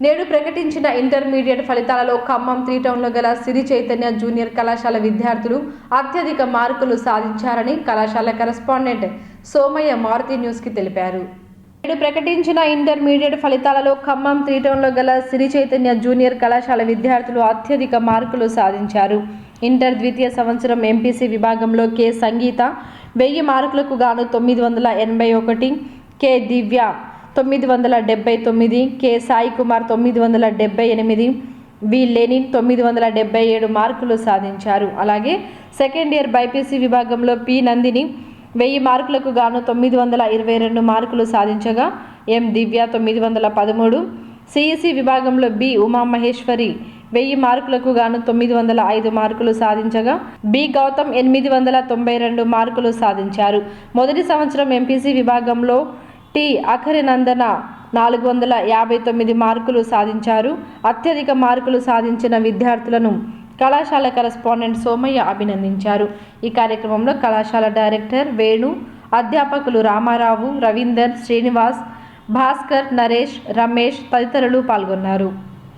నేడు ప్రకటించిన ఇంటర్మీడియట్ ఫలితాలలో ఖమ్మం త్రీ టౌన్లో గల సిరి చైతన్య జూనియర్ కళాశాల విద్యార్థులు అత్యధిక మార్కులు సాధించారని కళాశాల కరెస్పాండెంట్ సోమయ్య మారుతి న్యూస్కి తెలిపారు. నేడు ప్రకటించిన ఇంటర్మీడియట్ ఫలితాలలో ఖమ్మం త్రీ టౌన్లో గల సిరి చైతన్య జూనియర్ కళాశాల విద్యార్థులు అత్యధిక మార్కులు సాధించారు. ఇంటర్ ద్వితీయ సంవత్సరం ఎంపీసీ విభాగంలో కె. సంగీత వెయ్యి మార్కులకు గాను తొమ్మిది వందల ఎనభై ఒకటి కె. దివ్య తొమ్మిది వందల డెబ్బై తొమ్మిది కె. సాయి కుమార్ తొమ్మిది వందల డెబ్బై ఎనిమిది వి. లెనిన్ తొమ్మిది వందల డెబ్బై ఏడు మార్కులు సాధించారు. అలాగే సెకండ్ ఇయర్ బైపీసీ విభాగంలో పి. నందిని వెయ్యి మార్కులకు గాను తొమ్మిది వందల ఇరవై రెండు మార్కులు సాధించగా ఎం. దివ్య తొమ్మిది వందల పదమూడు సిఈసి విభాగంలో బి. ఉమామహేశ్వరి వెయ్యి మార్కులకు గాను తొమ్మిది వందల ఐదు మార్కులు సాధించగా బి. గౌతమ్ ఎనిమిది వందల తొంభై రెండు మార్కులు సాధించారు. మొదటి సంవత్సరం ఎంపీసీ విభాగంలో టి. అఖరి నందన నాలుగు వందల యాభై తొమ్మిది మార్కులు సాధించారు. అత్యధిక మార్కులు సాధించిన విద్యార్థులను కళాశాల కరస్పాండెంట్ సోమయ్య అభినందించారు. ఈ కార్యక్రమంలో కళాశాల డైరెక్టర్ వేణు అధ్యాపకులు రామారావు రవీందర్ శ్రీనివాస్ భాస్కర్ నరేష్ రమేష్ తదితరులు పాల్గొన్నారు.